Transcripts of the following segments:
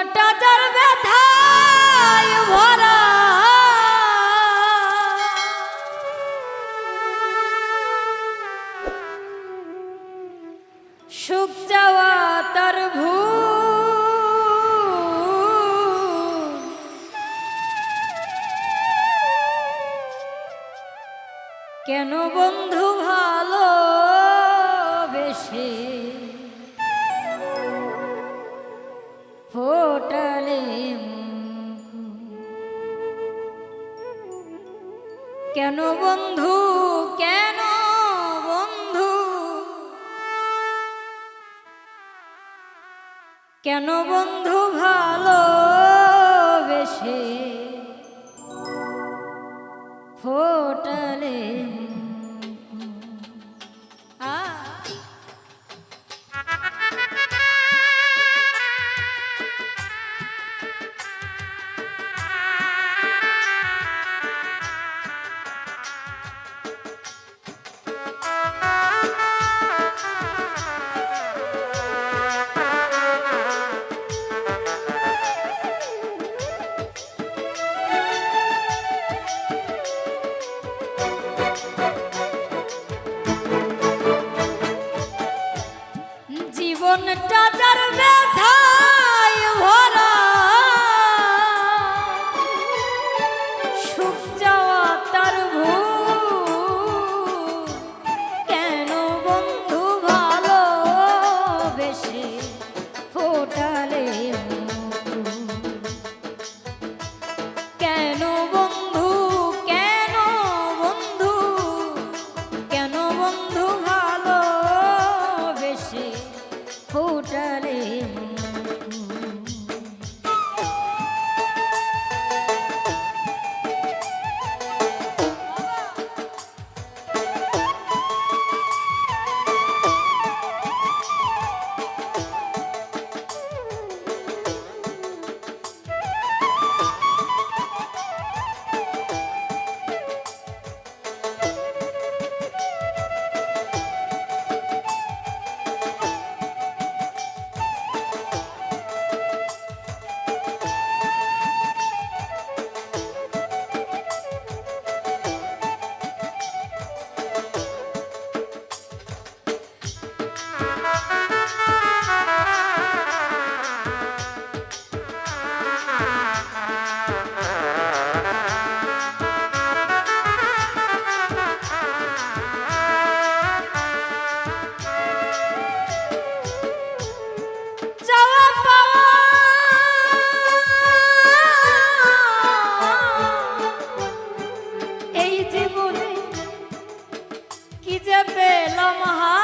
জীবনটা যার ব্যথায় ভরা। সুখ যাওয়া তার ভুল। কেন বন্ধু কেন বন্ধু কেন বন্ধু? কেন বন্ধু ভালো জীবনটা যার কি যে পেলাম হায়।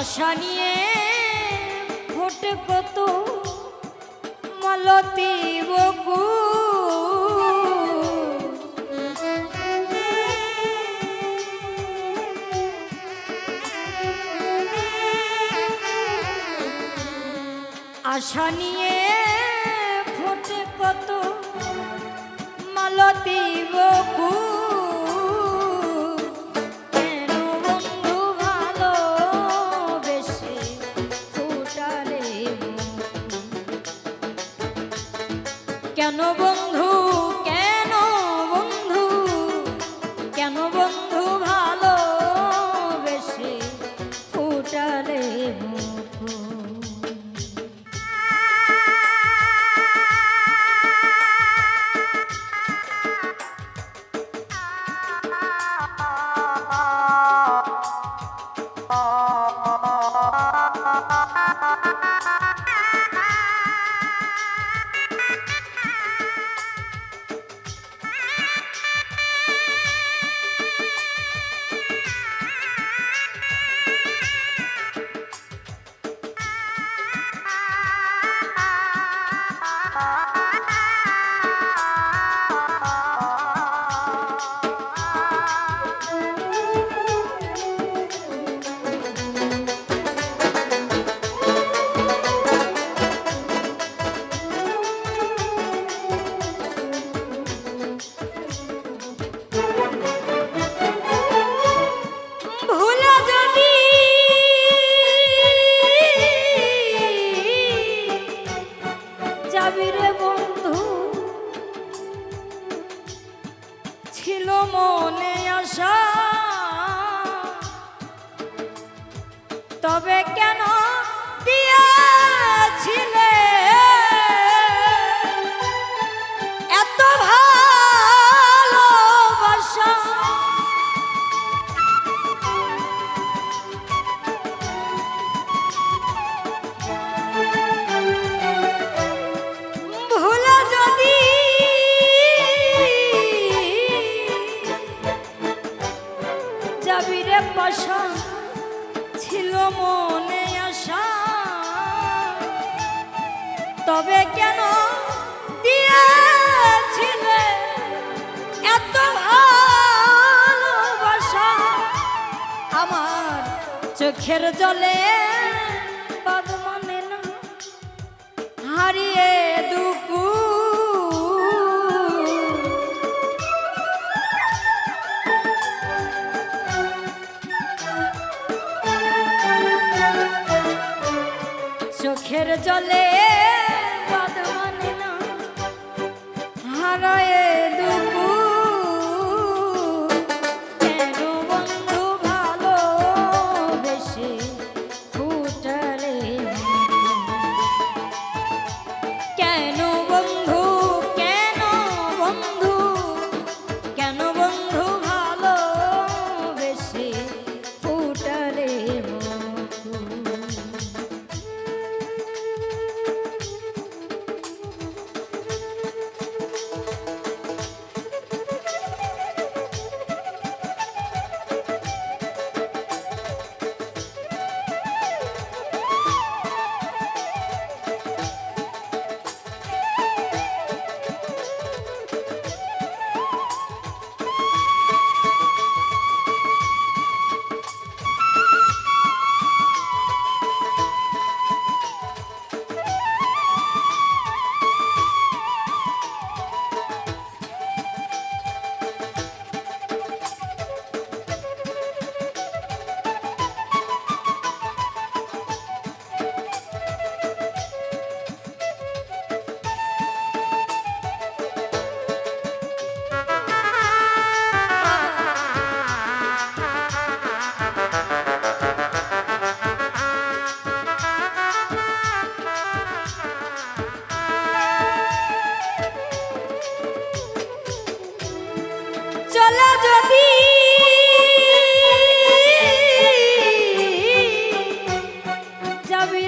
আশা নিয়ে ফোটে কত মালতী বকু। আশা নিয়ে ফোটে কত মালতী বকু। Ha ha ha ha ha ha! চোখের জলে পদমনে হারিয়ে দুপু চোখের জলে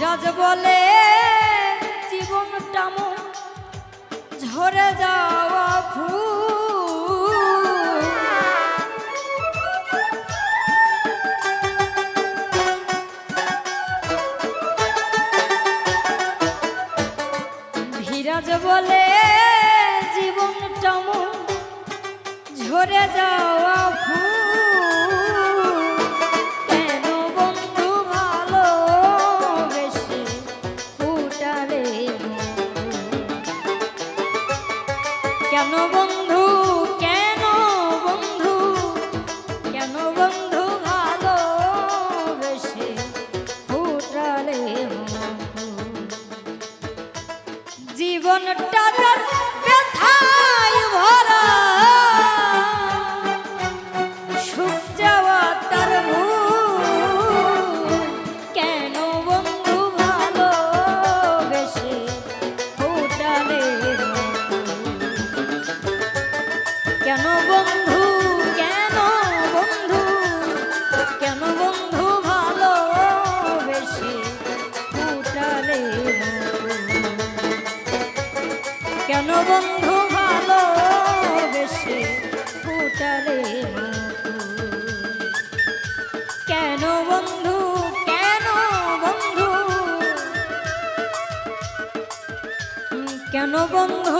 ধীরাজ বলে জীবন টামো ঝরে যাওয়া ফুল বলে জীবন টামো ঝরে যাওয়া ফুল। বন্ধু ভালো বেশি কেন বন্ধু কেন বন্ধু? কেন বন্ধু